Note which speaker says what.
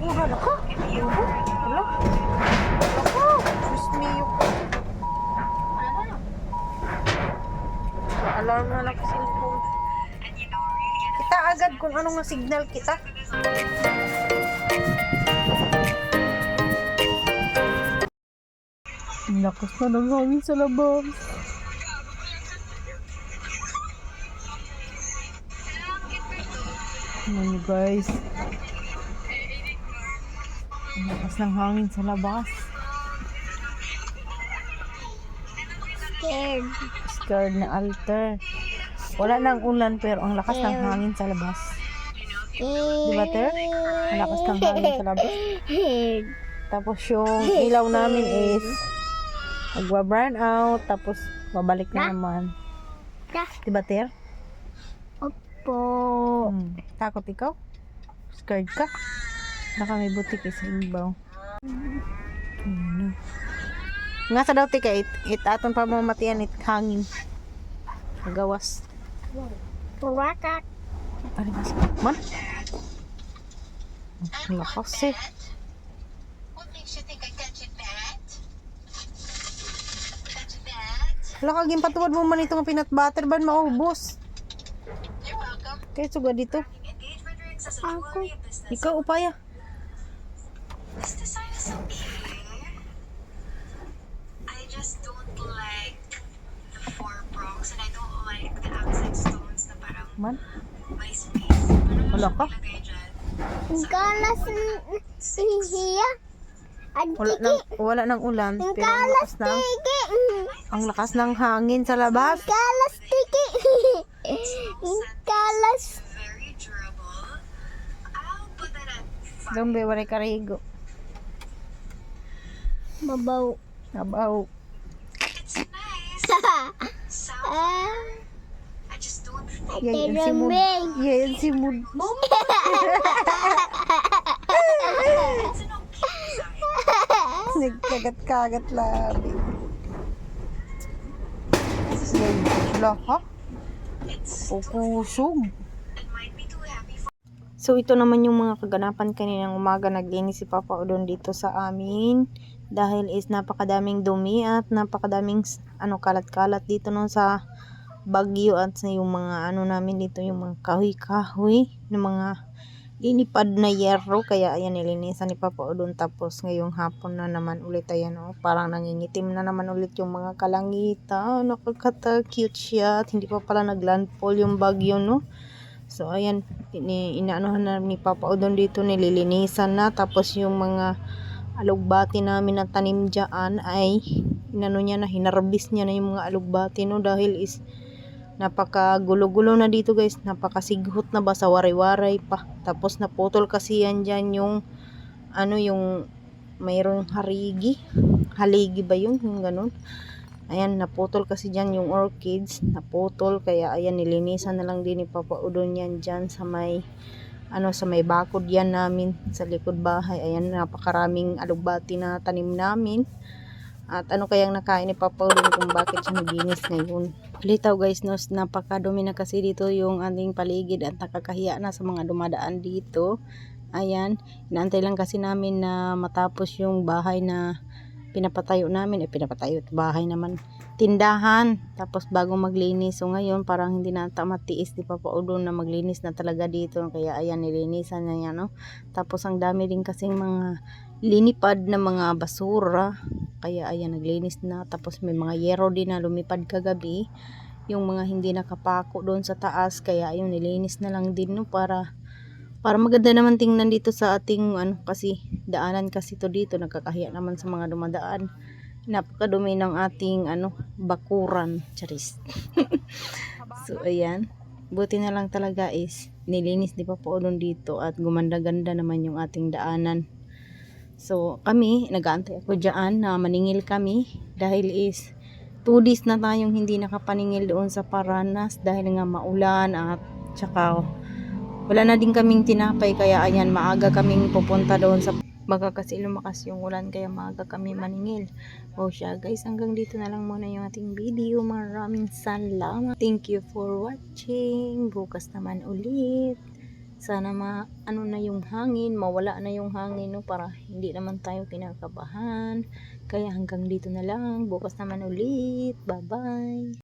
Speaker 1: Oo, hala ka. Hala. Ako, Diyos mio. Alarm na lang sa cellphone. Kita agad kung anong nga signal kita. Lakas na ng hangin sa labas. Ano guys? Ang lakas ng hangin sa labas.
Speaker 2: Scared.
Speaker 1: Scared na alter. Wala nang ulan pero ang lakas ng hangin sa labas. Di ba, Ter? Ang lakas ng hangin sa labas. Tapos yung ilaw namin is magwa-burn out. Tapos babalik na naman. Di ba, Ter?
Speaker 2: Opo.
Speaker 1: Hmm. Takot ikaw? Scared ka? Baka may butik eh sa ibaw. Ano? Nga sa daw tika, it, it aton pa mamatian it hangin. Magawas.
Speaker 2: Purakak.
Speaker 1: Ano ba? Man? Lakas eh. Wala kaging patuwad mo man itong peanut butter ban maubos. Kaya suga dito.
Speaker 2: Ako.
Speaker 1: Ikaw upaya.
Speaker 3: This design is okay. I just don't like the four prongs and I don't like the accent stones na parang
Speaker 1: Man.
Speaker 3: may space. Parang
Speaker 1: Wala ka?
Speaker 3: ilagay dyan.
Speaker 2: Kalas ng hiya.
Speaker 1: Wala nang wala nang ulan
Speaker 2: Ang
Speaker 1: pero ang
Speaker 2: kalas
Speaker 1: lakas ng
Speaker 2: tiki.
Speaker 1: ang lakas ng hangin sa labas.
Speaker 2: Kalas tiki. Ang kalas.
Speaker 3: Very durable. I'll put that at five.
Speaker 1: Gambe wala karigo.
Speaker 2: Mabaw.
Speaker 3: It's
Speaker 1: Abaw.
Speaker 3: nice.
Speaker 2: Ah.
Speaker 3: I just don't think
Speaker 1: si Mood. Yan si Mood.
Speaker 3: it's.
Speaker 1: Nagkagat-kagat labi.
Speaker 3: It's
Speaker 1: Pukusog. So ito naman yung mga kaganapan kaninang umaga naglinis si Papa Udon dito sa amin dahil is napakadaming dumi at napakadaming ano kalat-kalat dito noon sa Bagyo at sa yung mga ano namin dito yung mga kahoy-kahoy ng mga linipad na yerro kaya ayan nilinisan ni Papa Udon tapos ngayong hapon na naman ulit ayan oh, parang nangingitim na naman ulit yung mga kalangita. Nakakata cute siya. At hindi pa pala naglandfall yung bagyo no? So, ayan, inaanohan na ni Papa Odon dito, nililinisan na. Tapos, yung mga alugbati namin na tanim dyan ay, inano niya na, hinarbis niya na yung mga alugbati, no? Dahil is, napaka-gulo-gulo na dito, guys. Napakasighot na ba sa waray-waray pa. Tapos, naputol kasi yan dyan yung, ano, yung, mayroong harigi. Haligi ba yun? Yung ganun. Ayan, naputol kasi dyan yung orchids. Naputol. Kaya, ayan, nilinisan na lang din ni Papa Udon yan dyan sa may, ano, sa may bakod yan namin sa likod bahay. Ayan, napakaraming alugbati na tanim namin. At ano kayang nakain ni Papa Udon kung bakit siya naglinis ngayon. Litaw guys, no, napakadumi na kasi dito yung ating paligid at nakakahiya na sa mga dumadaan dito. Ayan, inaantay lang kasi namin na matapos yung bahay na pinapatayo namin, eh pinapatayo at bahay naman tindahan. Tapos bago maglinis. So ngayon parang hindi na matiis di pa pa udon na maglinis na talaga dito kaya ayan nilinisan na yan no? Tapos ang dami din kasing mga linipad na mga basura. Kaya ayan naglinis na. Tapos may mga yero din na lumipad kagabi. Yung mga hindi nakapako doon sa taas. Kaya ayun nilinis na lang din no? Para para maganda naman tingnan dito sa ating ano kasi daanan kasi to dito. Nagkakahiya naman sa mga dumadaan napakadumi ng ating ano bakuran. Charis. So ayan. Buti na lang talaga is nilinis di pa po doon dito at gumanda-ganda naman yung ating daanan. So kami nagaantay ako dyan na maningil kami dahil is 2 days na tayong hindi nakapaningil doon sa Paranas dahil nga maulan at tsaka wala na din kaming tinapay kaya ayan maaga kaming pupunta doon sa baka kasi lumakas yung ulan kaya maaga kami maningil. O siya guys hanggang dito na lang muna yung ating video. Maraming salamat. Thank you for watching. Bukas naman ulit. Sana ma ano na yung hangin mawala na yung hangin no para hindi naman tayo kinakabahan. Kaya hanggang dito na lang. Bukas naman ulit. Bye bye